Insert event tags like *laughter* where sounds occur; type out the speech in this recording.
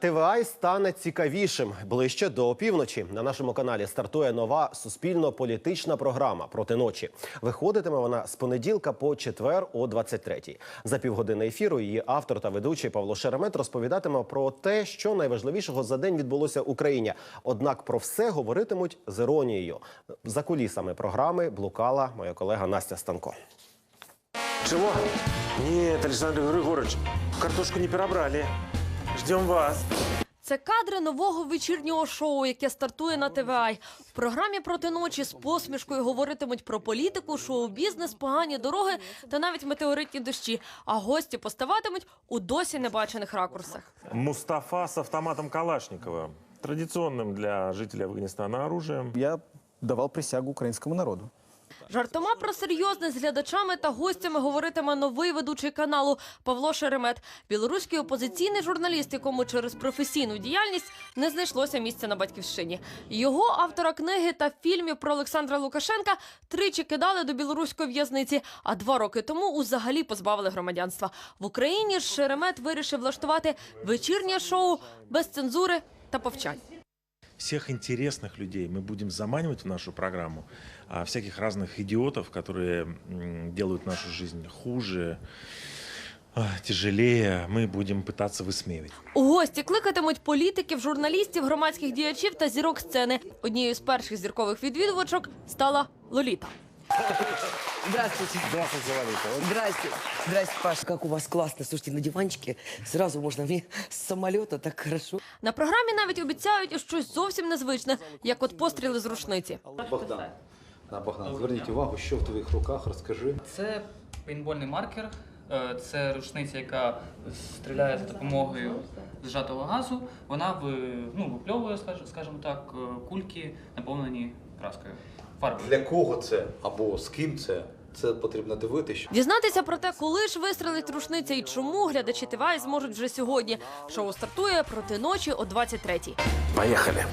ТВА стане цікавішим ближче до опівночі. На нашому каналі стартує нова суспільно-політична програма проти ночі. Виходитиме вона з понеділка по четвер о 23-й. За півгодини ефіру її автор та ведучий Павло Шеремет розповідатиме про те, що найважливішого за день відбулося в Україні. Однак про все говоритимуть з іронією. За кулісами програми блукала моя колега Настя Станко. Чего? Нет, Александр Григорьевич, картошку не перебрали. Ждем вас. Це кадри нового вечірнього шоу, яке стартує на ТВА. В програмі проти ночі з посмішкою говоритимуть про політику, шоу-бізнес, погані дороги та навіть метеоритні дощі. А гості поставатимуть у досі небачених ракурсах. Мустафа с автоматом Калашникова. Традиционным для жителей Афганистана оружием. Я давал присягу українському народу. Жартома про серйозне з глядачами та гостями говоритиме новий ведучий каналу Павло Шеремет, білоруський опозиційний журналіст, якому через професійну діяльність не знайшлося місця на батьківщині. Його автора книги та фільмів про Олександра Лукашенка тричі кидали до білоруської в'язниці, а два роки тому узагалі позбавили громадянства. В Україні Шеремет вирішив влаштувати вечірнє шоу без цензури та повчань Всех интересных людей мы будем заманивать в нашу программу, а всяких разных идиотов, которые м, делают нашу жизнь хуже, а, тяжелее, мы будем пытаться высмеивать. У гості кликатимуть політиків, журналістів, громадських діячів та зірок сцени. Однією з перших зіркових відвідувачок стала Лоліта. Здравствуйте. Здравствуйте, Валюта. Здрасте. Здрасте, Паш. Как у вас классно. Слушайте, на диванчике сразу можно мне *laughs* с самолета так хорошо. На програмі навіть обіцяють щось зовсім незвичне, як от постріли з рушниці. Богдан. Да, Богдан, зверніть увагу, що в твоїх руках, розкажи. Це пейнтбольний маркер, е, це рушниця, яка стріляє за допомогою зжатого газу. Вона в, ну, випльовує, скаж- скажімо так, е, кульки, наповнені краскою. Фарбою. Для кого це або з ким це? це потрібно дивитися. Дізнатися про те, коли ж вистрелить рушниця і чому глядачі ТВА зможуть вже сьогодні. Шоу стартує проти ночі о 23-й. Поїхали!